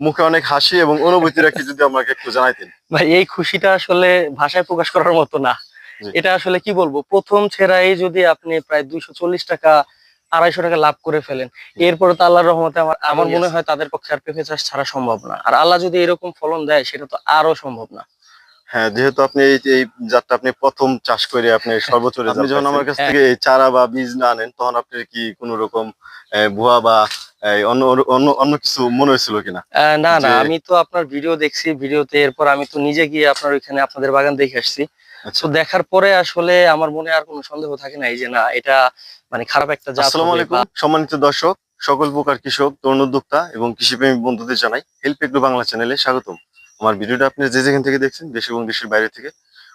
মুখে অনেক হাসি এবং অনুভূতির একটি যদি আমাকে একটু জানাইতেন। ভাই এই খুশিটা আসলে ভাষায় প্রকাশ করার মতো না। এটা আসলে কি বলব? প্রথম ছেড়াই যদি আপনি প্রায় দুইশো চল্লিশ টাকা আড়াইশো টাকা লাভ করে ফেলেন এরপরে তো আল্লাহর রহমতে আমার আমার মনে হয় তাদের পক্ষে আর পেঁপে চাষ ছাড়া সম্ভব না। আর আল্লাহ যদি এরকম ফলন দেয় সেটা তো আরও সম্ভব না। হ্যাঁ যেহেতু আপনি এই জাতটা আপনি প্রথম চাষ করে আপনি সর্বোচ্চ আপনি যখন আমার কাছ হ্যাঁ। থেকে চারা বা বীজ না আনেন তখন আপনার কি কোনো রকম ভুয়া বা অন্য অন্য অন্য কিছু মনে হয়েছিল কিনা? না না আমি তো আপনার ভিডিও দেখছি ভিডিওতে এরপর আমি তো নিজে গিয়ে আপনার ওইখানে আপনাদের বাগান দেখে আসছি। আচ্ছা। তো দেখার পরে আসলে আমার মনে আর কোনো সন্দেহ থাকে না এই যে না এটা মানে খারাপ একটা জাত আসসালামু আলাইকুম। সম্মানিত দর্শক সকল প্রকার কৃষক তরুণ উদ্যোক্তা এবং কৃষিপ্রেমী বন্ধুদের জানাই হেল্প এগ্রো বাংলা চ্যানেলে স্বাগতম। আমার ভিডিওটা আপনি যে যেখান থেকে দেখছেন দেশ এবং দেশের বাইরে থেকে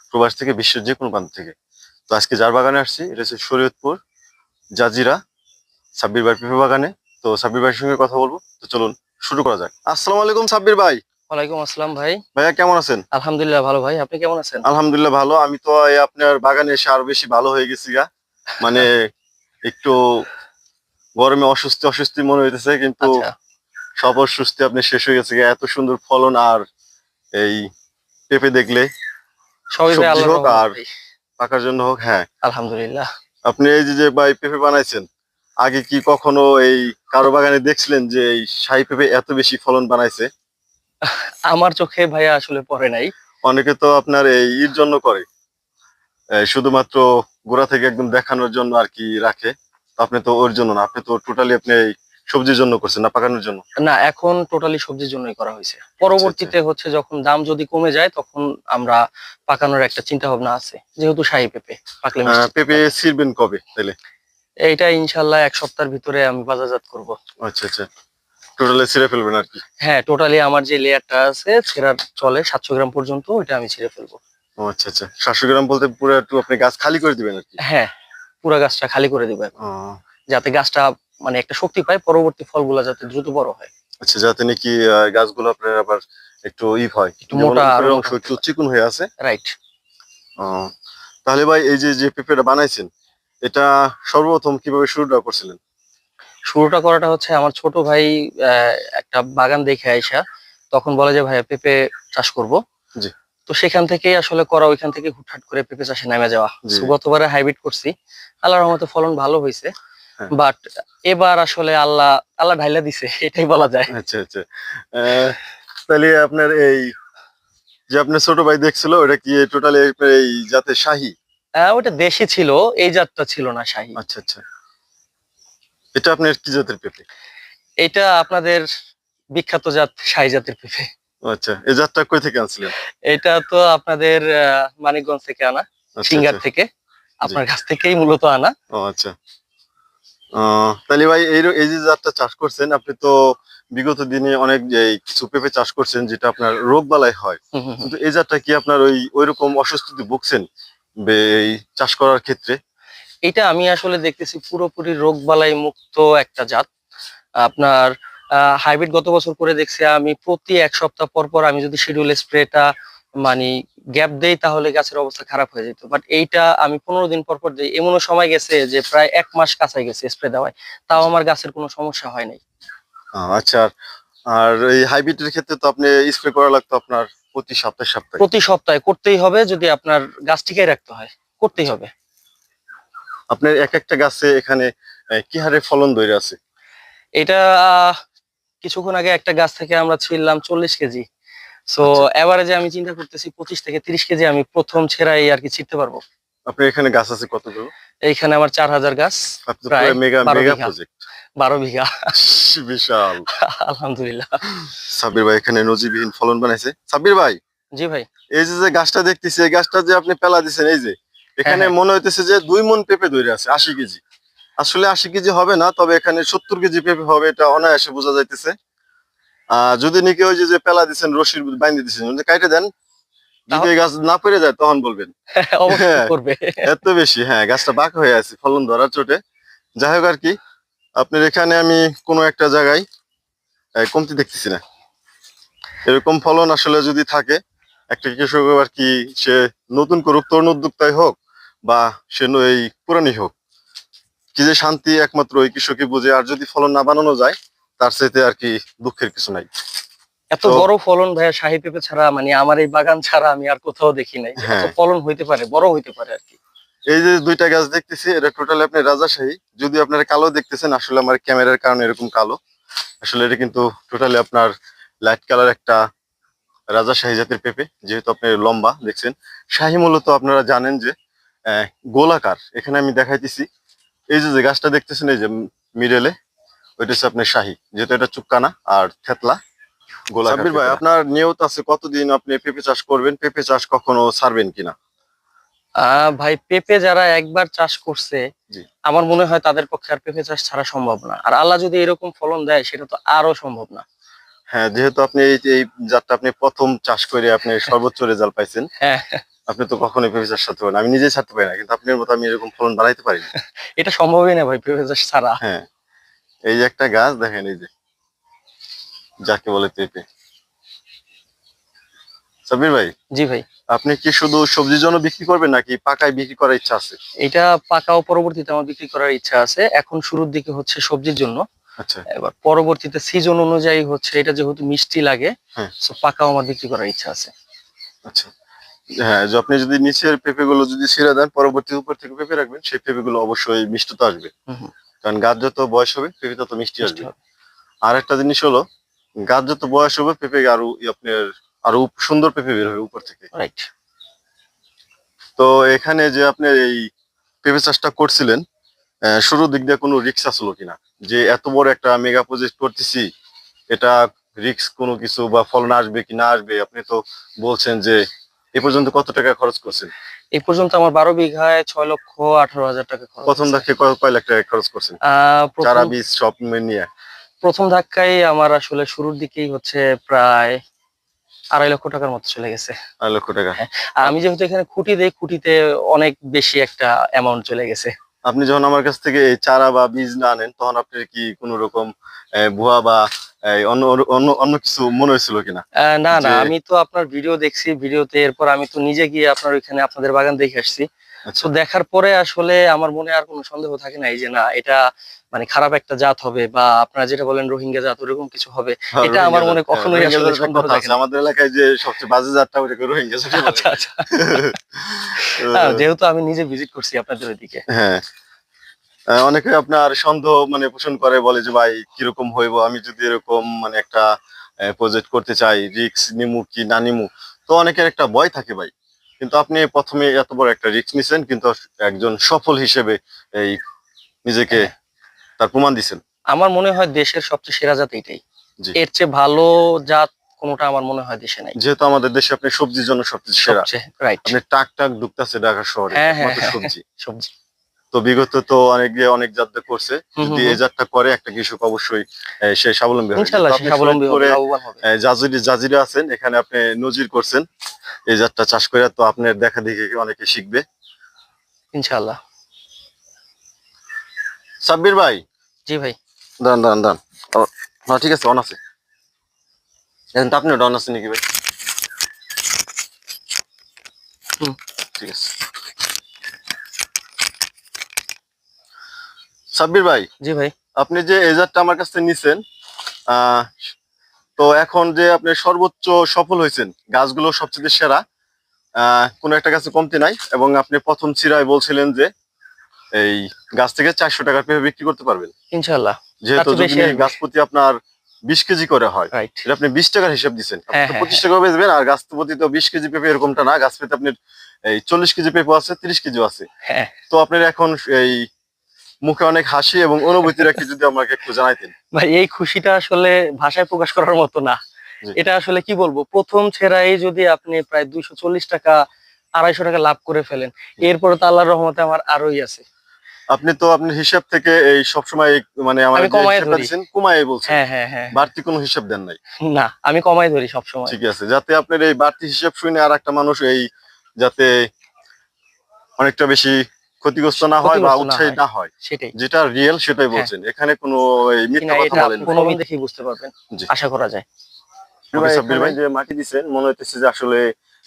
প্রবাস থেকে বিশ্বের যে কোনো প্রান্ত থেকে। তো আজকে যার বাগানে আসছি এটা হচ্ছে শরীয়তপুর জাজিরা সাব্বির ভাই পেঁপে বাগানে। তো সাব্বির ভাইয়ের সঙ্গে কথা বলব। তো চলুন শুরু করা যাক। আসসালামু আলাইকুম সাব্বির ভাই। ওয়ালাইকুম আসসালাম ভাই। ভাইয়া কেমন আছেন? আলহামদুলিল্লাহ ভালো ভাই আপনি কেমন আছেন? আলহামদুলিল্লাহ ভালো। আমি তো আপনার বাগানে এসে আরও বেশি ভালো হয়ে গেছি গা। মানে একটু গরমে অস্বস্তি অস্বস্তি মনে হইতেছে কিন্তু আচ্ছা। সব অস্বস্তি আপনি শেষ হয়ে গেছে এত সুন্দর ফলন আর এই পেঁপে দেখলে আর- পাকার জন্য হোক হ্যাঁ। আলহামদুলিল্লাহ। আপনি এই যে ভাই পেঁপে বানাইছেন আগে কি কখনো এই কারও বাগানে দেখছিলেন যে এই শাহী পেঁপে এত বেশি ফলন বানাইছে? আমার চোখে ভাইয়া আসলে পড়ে নাই। অনেকে তো আপনার এই ইর জন্য করে। শুধুমাত্র গোড়া থেকে একদম দেখানোর জন্য আর কি রাখে। আপনি তো ওর জন্য না আপনি তো টোটালি আপনি এই সবজির জন্য করছেন না পাকানোর জন্য? না এখন টোটালি সবজির জন্যই করা হয়েছে। পরবর্তীতে আচ্ছা। হচ্ছে যখন দাম যদি কমে যায় তখন আমরা পাকানোর একটা চিন্তা ভাবনা আছে যেহেতু শাহী পেঁপে পাকলে পেঁপে ছিড়বেন কবে তাহলে এইটা ইনশাল্লাহ এক সপ্তাহের ভিতরে আমি বাজারজাত করব। আচ্ছা আচ্ছা। টোটালি ছিঁড়ে ফেলবেন আর কি? হ্যাঁ টোটালি আমার যে লেয়ারটা আছে ছেঁড়ার চলে সাতশো গ্রাম পর্যন্ত ওইটা আমি ছিঁড়ে ফেলব। ও আচ্ছা আচ্ছা। সাতশো গ্রাম বলতে পুরো একটু আপনি গাছ খালি করে দিবেন আর কি? হ্যাঁ পুরো গাছটা খালি করে দিব এখন। ও, যাতে গাছটা মানে একটা শক্তি পায় পরবর্তী ফলগুলা যাতে দ্রুত বড় হয়। আচ্ছা যাতে নাকি গাছগুলো আপনার আবার একটু ই হয়। একটু মোটা অংশ একটু চিকুন হয়ে আছে। রাইট তাহলে ভাই এই যে যে পেঁপেটা বানাইছেন এটা সর্বপ্রথম কীভাবে শুরুটা করছিলেন? শুরুটা করাটা হচ্ছে আমার ছোট ভাই একটা বাগান দেখে আইসা তখন বলে যে ভাইয়া পেঁপে চাষ করব। জি। তো সেখান থেকে আসলে করা ওইখান থেকে হুটহাট করে পেঁপে চাষে নেমে যাওয়া। গতবারে হাইব্রিড করছি। আল্লাহর রহমতে ফলন ভালো হয়েছে হ্যাঁ। বাট এবার আসলে আল্লাহ আল্লাহ ঢাইলা দিছে এটাই বলা যায়। আচ্ছা আচ্ছা। তাহলে আপনার এই যে আপনার ছোট ভাই দেখছিল ওটা কি টোটালি এই যাতে শাহী? ওটা দেশি ছিল এই জাতটা ছিল না শাহী। আচ্ছা আচ্ছা। এটা আপনার কি জাতের পেঁপে? এটা আপনাদের বিখ্যাত জাত শাহী জাতের পেঁপে। আচ্ছা এই জাতটা কই থেকে আনছিলেন? এটা তো আপনাদের মানিকগঞ্জ থেকে আনা আচ্ছা, সিঙ্গার আচ্ছা। থেকে। আপনার কাছ থেকেই মূলত আনা। ও আচ্ছা। তাহলে ভাই এই এই যে জাতটা চাষ করছেন আপনি তো বিগত দিনে অনেক কিছু পেঁপে চাষ করছেন যেটা আপনার রোগ বালাই হয়। কিন্তু এই জাতটা কি আপনার ওই ওই রকম অস্বস্তিতে ভুগছেন? এই চাষ করার ক্ষেত্রে? এটা আমি আসলে দেখতেছি পুরোপুরি রোগ বালাই মুক্ত একটা জাত। আপনার হাইব্রিড গত বছর করে দেখছি আমি প্রতি এক সপ্তাহ পর পর আমি যদি শিডিউল স্প্রেটা মানে গ্যাপ দেই তাহলে গাছের অবস্থা খারাপ হয়ে যেত। বাট এইটা আমি পনেরো দিন পর পর দিই। এমনও সময় গেছে যে প্রায় এক মাস কাছাই গেছে স্প্রে দেওয়ায়। তাও আমার গাছের কোনো সমস্যা হয় নাই। আচ্ছা। আর- আর এই হাইব্রিডের ক্ষেত্রে তো আপনি স্প্রে করা লাগতো আপনার প্রতি সপ্তাহে সপ্তাহে। প্রতি সপ্তাহে করতেই হবে যদি আপনার গাছ টিকাই রাখতে হয় করতেই হবে। আপনার এক একটা গাছে এখানে কি হারে ফলন ধরে আছে? এটা কিছুক্ষণ আগে একটা গাছ থেকে আমরা ছিলাম চল্লিশ কেজি। সো আচ্ছা। এভারেজে আমি চিন্তা করতেছি পঁচিশ থেকে তিরিশ কেজি আমি প্রথম ছেড়াই আর কি ছিটতে পারব। আপনার এখানে গাছ আছে কতগুলো? এইখানে আমার চার হাজার গাছ প্রায় মেগা মেগা প্রজেক্ট বারো বিঘা। বিশাল। আলহামদুলিল্লাহ। সাব্বির ভাই এখানে নজিবিহীন ফলন বানাইছে। সাব্বির ভাই জি ভাই। এই যে গাছটা দেখতেছি এই গাছটা যে আপনি পেলা দিচ্ছেন এই যে এখানে হ্যাঁ। মনে হইতেছে যে দুই মন পেঁপে ধরে আছে আশি কেজি। আসলে আশি কেজি হবে না তবে এখানে সত্তর কেজি পেঁপে হবে এটা অনায়াসে বোঝা যাইতেছে। আহ যদি নাকি ওই যে পেলা দিচ্ছেন রশির বাইন্ধে দিচ্ছেন কাইটে দেন যদি গাছ না পেরে যায় তখন বলবেন। হ্যাঁ। করবে। এত বেশি হ্যাঁ গাছটা বাঁকা হয়ে আছে ফলন ধরার চোটে। যাই হোক আর কি আপনার এখানে আমি কোনো একটা জায়গায় কমতি দেখতেছি না। এরকম ফলন আসলে যদি থাকে একটা কৃষক আর কি সে নতুন করুক তরুণ উদ্যোক্তাই হোক বা সে এই পুরানি হোক কি যে শান্তি একমাত্র ওই কৃষকই বুঝে আর যদি ফলন না বানানো যায় তার চাইতে আর কি দুঃখের কিছু নাই। এত বড় ফলন ভাইয়া শাহী পেঁপে ছাড়া মানে আমার এই বাগান ছাড়া আমি আর কোথাও দেখি নাই। হ্যাঁ। ফলন হইতে পারে বড় হইতে পারে আর কি। এই যে দুইটা গাছ দেখতেছি এটা টোটালি আপনি রাজাশাহী। যদি আপনারা কালো দেখতেছেন আসলে আমার ক্যামেরার কারণে এরকম কালো। আসলে এটা কিন্তু টোটালি আপনার লাইট কালার একটা রাজাশাহী জাতের পেঁপে যেহেতু আপনি লম্বা দেখছেন। শাহী মূলত আপনারা জানেন যে আহ, গোলাকার। এখানে আমি দেখাইতেছি এই যে যে গাছটা দেখতেছেন এই যে মিডলে ওইটা হচ্ছে আপনার শাহী। যেহেতু এটা চুক্কানা আর থেতলা গোলাকার ভাই আপনার নিয়ত আছে কতদিন আপনি পেঁপে চাষ করবেন? পেঁপে চাষ কখনো ছাড়বেন কিনা? ভাই পেঁপে যারা একবার চাষ করছে আমার মনে হয় তাদের পক্ষে আর পেঁপে চাষ ছাড়া সম্ভব না। আর আল্লাহ যদি এরকম ফলন দেয় সেটা তো আরও সম্ভব না। হ্যাঁ যেহেতু আপনি এই জাতটা আপনি প্রথম চাষ করে আপনি সর্বোচ্চ রেজাল্ট পাইছেন হ্যাঁ। আপনি তো কখনোই পেঁপে চাষ ছাড়তে পারেন আমি নিজেই ছাড়তে পারি না কিন্তু আপনার মতো আমি এরকম ফলন বাড়াইতে পারি না। এটা সম্ভবই না ভাই পেঁপে চাষ ছাড়া। হ্যাঁ। এই যে একটা গাছ দেখেন এই যে যাকে বলে পেঁপে। সাবির ভাই জি ভাই। আপনি কি শুধু সবজির জন্য বিক্রি করবেন নাকি পাকায় বিক্রি করার ইচ্ছা আছে? এটা পাকা ও পরবর্তীতে আমার বিক্রি করার ইচ্ছা আছে। এখন শুরুর দিকে হচ্ছে সবজির জন্য। আচ্ছা। এবার পরবর্তীতে সিজন অনুযায়ী হচ্ছে এটা যেহেতু মিষ্টি লাগে হ্যাঁ। পাকাও আমার বিক্রি করার ইচ্ছা আছে। আচ্ছা। হ্যাঁ আপনি যদি নিচের পেঁপে গুলো যদি ছিঁড়ে দেন পরবর্তী উপর থেকে পেঁপে রাখবেন সেই পেঁপে গুলো অবশ্যই মিষ্টতা আসবে। কারণ গাছ যত বয়স হবে পেঁপে তত মিষ্টি আসবে। আর একটা জিনিস হলো গাছ যত বয়স হবে পেঁপে আরও আপনার আরও সুন্দর পেঁপে বের হবে উপর থেকে। রাইট তো এখানে যে আপনি এই পেঁপে চাষটা করছিলেন শুরুর দিক দিয়ে কোনো রিক্স আসলো কিনা? যে এত বড় একটা মেগা প্রজেক্ট করতেছি এটা রিক্স কোনো কিছু বা ফলন আসবে কি না আসবে? আপনি তো বলছেন যে এ পর্যন্ত কত টাকা খরচ করছেন? এই পর্যন্ত আমার বারো বিঘায় ছয় লক্ষ আঠারো হাজার টাকা খরচ প্রথম হয়েছে। ধাক্কে কয় লাখ টাকা খরচ করছেন? চারা বীজ সব নিয়ে। প্রথম ধাক্কায় আমার আসলে শুরুর দিকেই হচ্ছে প্রায় আড়াই লক্ষ টাকার মতো চলে গেছে। আড়াই লক্ষ টাকা। আর আমি যেহেতু এখানে খুঁটি দেই খুঁটিতে অনেক বেশি একটা অ্যামাউন্ট চলে গেছে। আপনি যখন আমার কাছ থেকে চারা বা বীজ না আনেন তখন আপনার কি কোনো রকম ভুয়া বা অন্য কিছু মনে হয়েছিল কিনা? না না আমি তো আপনার ভিডিও দেখছি ভিডিওতে এরপর আমি তো নিজে গিয়ে আপনার ওইখানে আপনাদের বাগান দেখে আসছি। তো দেখার পরে আসলে আমার মনে আর কোনো সন্দেহ থাকে না এই যে না এটা মানে খারাপ একটা জাত হবে বা আপনারা যেটা বলেন রোহিঙ্গা জাত ওরকম কিছু হবে হ্যাঁ, এটা আমার মনে জাত, কখনোই হ্যাঁ, আসলে সন্দেহ থাকে না। আমাদের এলাকায় যে সবচেয়ে বাজে জাতটা ওটাকে রোহিঙ্গা আচ্ছা আচ্ছা। হ্যাঁ, যেহেতু আমি নিজে ভিজিট করছি আপনাদের ওইদিকে। হ্যাঁ। অনেকে আপনার সন্দেহ মানে পোষণ করে বলে যে ভাই কীরকম হইব? আমি যদি এরকম মানে একটা প্রজেক্ট করতে চাই রিক্স নিমু কি না নিমু? তো অনেকের একটা ভয় থাকে ভাই। কিন্তু আপনি প্রথমে এত বড় একটা রিস্ক নিছেন কিন্তু একজন সফল হিসেবে এই নিজেকে তার প্রমাণ দিছেন। আমার মনে হয় দেশের সবচেয়ে সেরা জাত এটাই এর চেয়ে ভালো জাত কোনোটা আমার মনে হয় দেশে নাই। যেহেতু আমাদের দেশে আপনি সবজির জন্য সবচেয়ে সেরা। রাইট আপনি টাক টাক ঢুকতেছে ঢাকা শহরে হ্যাঁ, হ্যাঁ। সবজি। সবজি। তো বিগত তো অনেক যে অনেক জাতটা করছে। যদি এই জাতটা করে একটা কৃষক অবশ্যই সে স্বাবলম্বী হবে। জাজিরে জাজিরে আছেন এখানে আপনি নজির করছেন। এই জাতটা চাষ করে তো আপনার দেখা দেখে অনেকে শিখবে। ইনশাল্লাহ। সাব্বির ভাই? জি ভাই। দান দাঁড়ান ও, হ্যাঁ ঠিক আছে অন আছে। এখন তো আপনিও ডন আছে নাকি ভাই? হুম। ঠিক আছে। সাব্বির ভাই জি ভাই। আপনি যে এই জাতটা আমার কাছ নিছেন তো এখন যে আপনি সর্বোচ্চ সফল হয়েছেন গাছগুলো সবচেয়ে সেরা কোনো একটা গাছে কমতি নাই এবং আপনি প্রথম চিরায় বলছিলেন যে এই গাছ থেকে চারশো টাকার পেঁপে বিক্রি করতে পারবেন। ইনশাল্লাহ। যেহেতু। গাছ প্রতি আপনার বিশ কেজি করে হয় এটা আপনি বিশ টাকার হিসাব দিচ্ছেন। হ্যাঁ, হ্যাঁ, পঁচিশ টাকা বেচবেন আর গাছ প্রতি তো বিশ কেজি পেঁপে এরকমটা না গাছ পেতে আপনার এই চল্লিশ কেজি পেঁপে আছে তিরিশ কেজি আছে। হ্যাঁ। তো আপনার এখন এই মুখে অনেক হাসি এবং অনুভূতির একটু যদি আমাকে একটু জানাইতেন। ভাই এই খুশিটা আসলে ভাষায় প্রকাশ করার মতো না। এটা আসলে কি বলব? প্রথম ছেড়াই যদি আপনি প্রায় দুইশো চল্লিশ টাকা আড়াইশো টাকা লাভ করে ফেলেন এরপরে তো আল্লাহর রহমতে আমার আরোই আছে। আপনি তো আপনার হিসাব থেকে এই সবসময় মানে আমার আমি কমায়ে ধরি। কমাই বলছেন। হ্যাঁ হ্যাঁ হ্যাঁ। বাড়তি কোনো হিসাব দেন নাই। না আমি কমাই ধরি সবসময়। ঠিক আছে যাতে আপনার এই বাড়তি হিসাব শুনে আর একটা মানুষ এই যাতে অনেকটা বেশি ক্ষতিগ্রস্ত না হয় বা না উৎসাহী হয়। না হয়। যেটা রিয়েল সেটাই হ্যাঁ। বলছেন। এখানে কোনো মিথ্যা কথা বলেন বুঝতে পারবেন। আশা করা যায়। ভাই, যে মাটি দিছেন মনে হইতেছে যে আসলে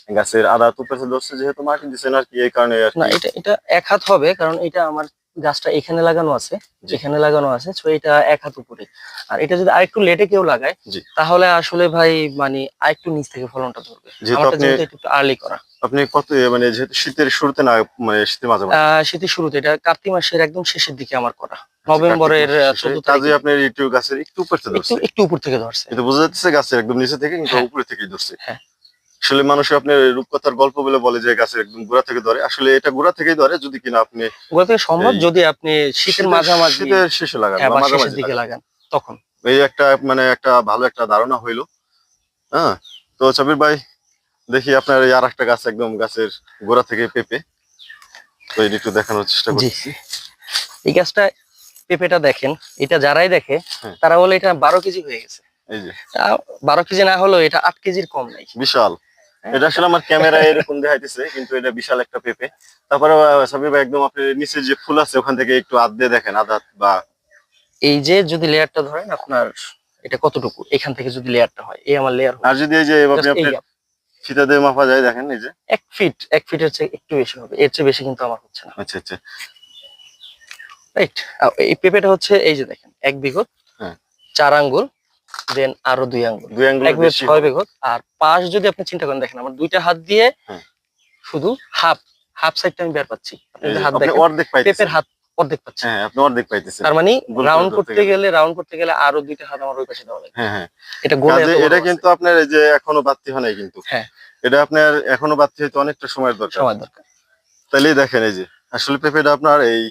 গাছের আদা তুপেছে ধরছে যেহেতু মাটি দিছেন আর কি এই কারণে না এটা এটা এক হাত হবে কারণ এটা আমার গাছটা এখানে লাগানো আছে। এখানে লাগানো আছে তো এটা এক হাত উপরে। আর এটা যদি আরেকটু লেটে কেউ লাগায়। তাহলে আসলে ভাই মানে আরেকটু নিচ থেকে ফলনটা ধরবে। আমারটা যেহেতু একটু আর্লি করা। আপনি কত মানে যেহেতু শীতের শুরুতে না মানে শীতের মাঝে শীতের শুরুতে এটা কার্তিক মাসের একদম শেষের দিকে আমার করা। নভেম্বরের চোদ্দ শেষে। কাজে আপনার একটু গাছের একটু উপর থেকে ধরছে। একটু উপর থেকে ধরছে। কিন্তু বোঝা যাচ্ছে গাছের একদম নিচে থেকে কিন্তু হ্যাঁ। উপরে থেকেই ধরছে। হ্যাঁ। আসলে মানুষ আপনার রূপকথার গল্প বলে বলে যে গাছের একদম গোড়া থেকে ধরে। আসলে এটা গোড়া থেকেই ধরে যদি কিনা আপনি ওগুলো থেকে সম্ভব যদি আপনি শীতের মাঝামাঝি শীতের শেষে লাগান হ্যাঁ, মাঝামাঝি দিকে। লাগান। তখন। এই একটা মানে একটা ভালো একটা ধারণা হইল। হ্যাঁ তো সাবির ভাই দেখি আপনার এই আর একটা গাছ একদম গাছের গোড়া থেকে পেঁপে। তো এটা একটু দেখানোর চেষ্টা করছি এই গাছটা পেঁপেটা দেখেন এটা যারাই দেখে হ্যাঁ। তারা বলে এটা বারো কেজি হয়ে গেছে। এই যে। বারো কেজি না হলেও এটা আট কেজির কম নাই। বিশাল। হ্যাঁ। এটা আসলে আমার ক্যামেরায় এরকম দেখাইতেছে কিন্তু এটা বিশাল একটা পেঁপে। তারপরে সাবির ভাই একদম আপনি নিচে যে ফুল আছে ওখান থেকে একটু আধ দিয়ে দেখেন আধাত বা এই যে যদি লেয়ারটা ধরেন আপনার এটা কতটুকু? এখান থেকে যদি লেয়ারটা হয় এই আমার লেয়ার আর যদি এই যে আপনি ফিতা দিয়ে মাপা যায় দেখেন এই যে। এক ফিট এক ফিটের চেয়ে একটু বেশি হবে এর চেয়ে বেশি কিন্তু আমার হচ্ছে না। আচ্ছা আচ্ছা। রাইট এই পেঁপেটা হচ্ছে এই যে দেখেন এক বিঘত হ্যাঁ। চার আঙ্গুল দেন আরও দুই আঙ্গুল। দুই আঙ্গুল এক ছয় বিঘত আর পাশ যদি আপনি চিন্তা করেন দেখেন আমার দুইটা হাত দিয়ে হ্যাঁ। শুধু হাফ হাফ সাইডটা আমি বের পাচ্ছি। হাত দেখেন পেঁপের হাত অর্ধেক পাচ্ছি। হ্যাঁ আপনি অর্ধেক পাইতেছেন। তার মানে রাউন্ড করতে গেলে। রাউন্ড করতে গেলে আরও দুইটা হাত আমার ওই পাশে দেওয়া লাগে। হ্যাঁ হ্যাঁ। এটা গোলে এটা কিন্তু আপনার এই যে এখনও বাড়তি হয় নাই কিন্তু। হ্যাঁ। এটা আপনার এখনও বাড়তি হইতে অনেকটা সময়ের দরকার। সময় দরকার। তাহলেই দেখেন এই যে আসলে পেঁপেটা আপনার এই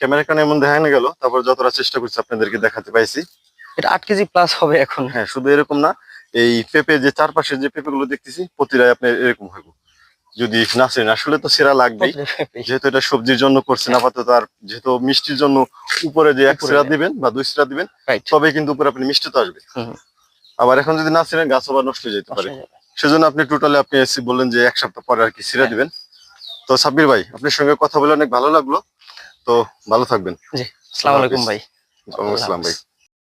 ক্যামেরা কানে এমন দেখা গেল তারপর যতটা চেষ্টা করছি আপনাদেরকে দেখাতে পাইছি। এটা আট কেজি প্লাস হবে এখন। হ্যাঁ শুধু এরকম না এই পেঁপে যে চারপাশে যে পেঁপে গুলো দেখতেছি প্রতিটাই আপনার এরকম হইব। যদি না নাচেন আসলে তো সেরা লাগবেই। যেহেতু এটা সবজির জন্য করছেন আপাতত আর যেহেতু মিষ্টির জন্য উপরে যে এক সিরা। দিবেন বা দুই সিরা দিবেন তবে কিন্তু উপরে আপনি মিষ্টি তো আসবে আবার এখন যদি না ছিলেন গাছ আবার নষ্ট হয়ে যেতে পারে। সেজন্য আপনি টোটালি আপনি এসে বললেন যে এক সপ্তাহ পরে আর কি সিরা। দিবেন। তো সাব্বির ভাই আপনার সঙ্গে কথা বলে অনেক ভালো লাগল। তো ভালো থাকবেন। আসসালামু আলাইকুম ভাই। ওয়ালাইকুম আসসালাম ভাই।